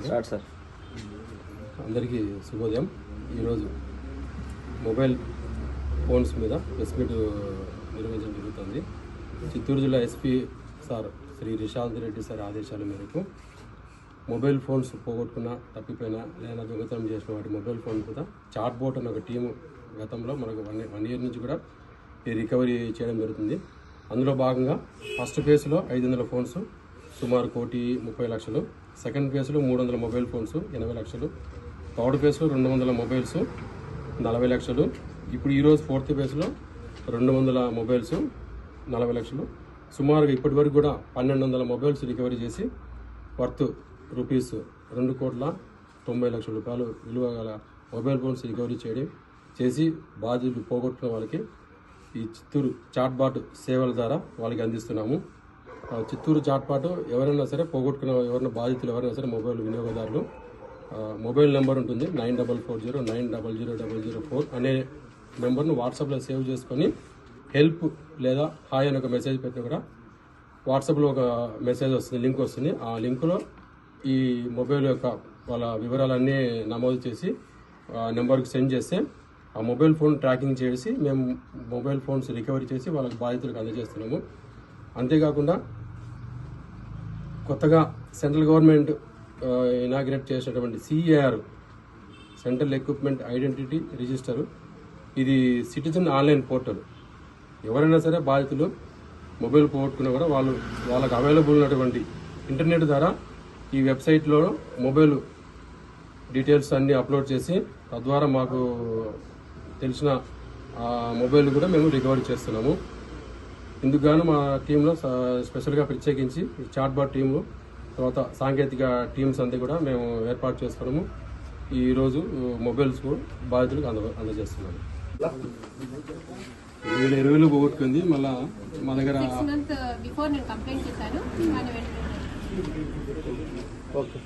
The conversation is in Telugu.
Start sir. అందరికీ శుభోదయం. ఈరోజు మొబైల్ ఫోన్స్ మీద ప్రెస్ మీట్ నిర్వహించడం జరుగుతుంది. చిత్తూరు జిల్లా SP sir Shri Rishanth Reddy sir ఆదేశాల మేరకు మొబైల్ ఫోన్స్ పోగొట్టుకున్న తప్పిపోయిన లేదా దొంగతనం చేసిన వాటి మొబైల్ ఫోన్ కూడా చాట్ బోట్ అనే ఒక టీము గతంలో మనకు వన్ వన్ ఇయర్ నుంచి కూడా రికవరీ చేయడం జరుగుతుంది. అందులో భాగంగా ఫస్ట్ ఫేజ్లో ఐదు వందల ఫోన్స్ సుమారు కోటి ముప్పై లక్షలు. సెకండ్ ఫేజ్లో మూడు వందల మొబైల్ ఫోన్స్ ఎనభై లక్షలు. థర్డ్ ఫేజ్లో రెండు వందల మొబైల్స్ నలభై లక్షలు. ఇప్పుడు ఈరోజు ఫోర్త్ ఫేజ్లో రెండు వందల మొబైల్స్ నలభై లక్షలు. సుమారుగా ఇప్పటి వరకు కూడా పన్నెండు వందల మొబైల్స్ రికవరీ చేసి వర్త్ రూపీస్ రెండు కోట్ల తొంభై లక్షల రూపాయలు విలువ గల మొబైల్ ఫోన్స్ రికవరీ చేయడం చేసి బాధ్యులు పోగొట్టుకున్న వాళ్ళకి ఈ చిత్తూరు చాట్బాట్ సేవల ద్వారా వాళ్ళకి అందిస్తున్నాము. చిత్తూరు చాట్పాటు ఎవరైనా సరే పోగొట్టుకున్న ఎవరైనా బాధితులు ఎవరైనా సరే మొబైల్ వినియోగదారులు మొబైల్ నెంబర్ ఉంటుంది nine double four zero nine double zero double zero four అనే నెంబర్ను వాట్సాప్లో సేవ్ చేసుకొని హెల్ప్ లేదా హాయ్ అని ఒక మెసేజ్ పెట్టిన కూడా వాట్సాప్లో ఒక మెసేజ్ వస్తుంది లింక్ వస్తుంది. ఆ లింకులో ఈ మొబైల్ యొక్క వాళ్ళ వివరాలన్నీ నమోదు చేసి ఆ నెంబర్కి సెండ్ చేస్తే ఆ మొబైల్ ఫోన్ ట్రాకింగ్ చేసి మేము మొబైల్ ఫోన్స్ రికవరీ చేసి వాళ్ళకి బాధితులకు అందజేస్తున్నాము. అంతేకాకుండా కొత్తగా సెంట్రల్ గవర్నమెంట్ ఇనాగ్రేట్ చేసినటువంటి CEIR central equipment identity register ఇది సిటిజన్ ఆన్లైన్ పోర్టల్. ఎవరైనా సరే బాధితులు మొబైల్ పోగొట్టుకున్నా కూడా వాళ్ళు వాళ్ళకు అవైలబుల్ ఉన్నటువంటి ఇంటర్నెట్ ద్వారా ఈ వెబ్సైట్లో మొబైల్ డీటెయిల్స్ అన్నీ అప్లోడ్ చేసి తద్వారా మాకు తెలిసిన మొబైల్ కూడా మేము రికవరీ చేస్తున్నాము. ఇందుకు గాను మా టీంలో స్పెషల్గా ప్రత్యేకించి చాట్బాట్ టీము తర్వాత సాంకేతిక టీమ్స్ అంతా కూడా మేము ఏర్పాటు చేసుకున్నాము ఈరోజు మొబైల్స్ కూడా బాధితులకు అంద అందజేస్తున్నాము. వేల ఇరవైలో పోగొట్టుకుంది. మళ్ళా మా దగ్గర సిక్స్ మంత్ బిఫోర్ నేను కంప్లైంట్ చేశాను. ఆయన వెంటనే ఓకే.